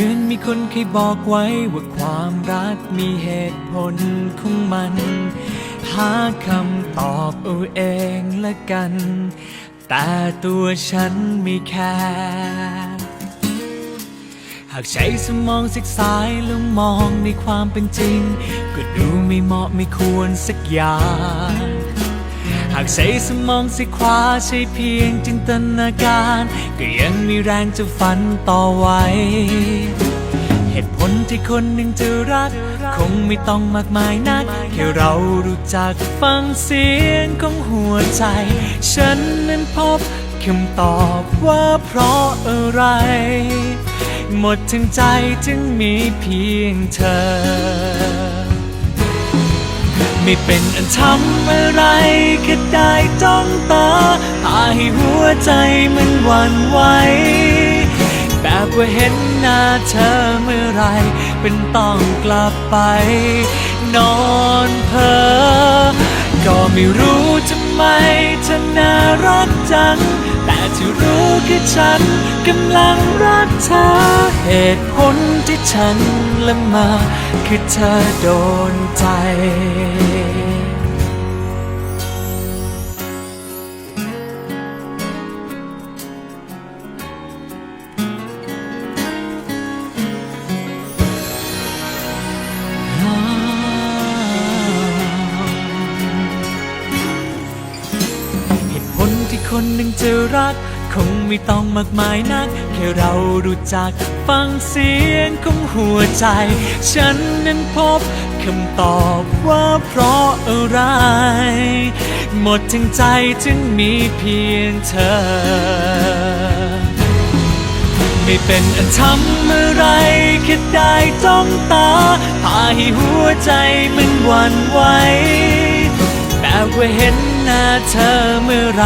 มือนมีคนเคยบอกไว้ว่าความรักมีเหตุผลของมัน หาคำตอบเอาเองละกัน แต่ตัวฉันไม่แค่หากใช้สมองศึกษายแล้วมองในความเป็นจริง ก็ดูไม่เหมาะไม่ควรสักอย่างากใช้สมองสิขวาใช้เพียงจินตนาการ ก็ยังมีแรงจะฝันต่อไว้ เหตุผลที่คนหนึ่งจะรัก คงไม่ต้องมากมายนักแค่เรารู้จักฟังเสียงของหัวใจ ฉันนั้นพบคำตอบว่าเพราะอะไร หมดทั้งใจจึงมีเพียงเธอ ไม่เป็นอันทำอะไรแค่ได้จ้องตาพาให้หัวใจมันหวั่นไหวแบบว่าเห็นหน้าเธอเมื่อไร เป็นต้องกลับไป นอนเพ้อก็ไม่รู้ทำไมเธอน่ารักจัง แต่ที่รู้คือฉันกำลังรักเธอ เหตุผลที่ฉันละมา คือเธอโดนใจ คนหนึ่งจะรัก คงไม่ต้องมากมายนัก แค่เรารู้จักฟังเสียงของหัวใจ ฉันนั้นพบคำตอบว่าเพราะอะไร หมดทั้งใจจึงมีเพียงเธอ ไม่เป็นอันทำอะไรแค่ได้จ้องตา พาให้หัวใจมันหวั่นไหวแบบว่าเห็นหน้าเธอเมื่อไร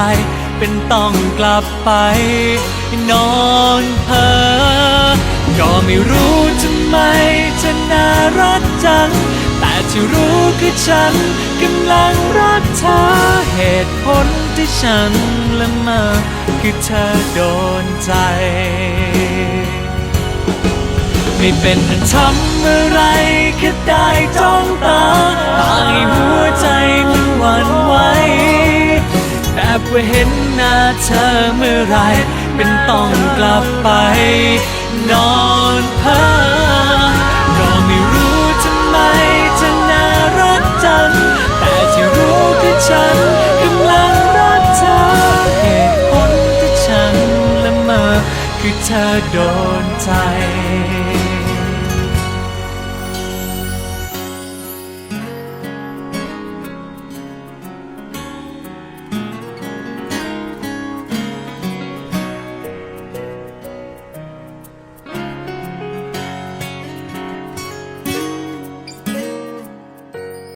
เป็นต้องกลับไป นอนเพ้อก็ไม่รู้ทำไมเธอน่ารักจัง แต่ที่รู้คือฉันกำลังรักเธอเหตุผลที่ฉันละเมอคือเธอโดนใจ ไม่เป็นอันทำอะไรแค่ได้จ้องตาตายหัว ว่าเห็นหน้าเธอเมื่อไร เป็นต้องกลับไป นอนเพ้อก็ไม่รู้ทำไมเธอน่ารักจัง แต่ที่รู้คือฉันกำลังรักเธอเหตุผลที่ฉันละเมอคือเธอโดนใจ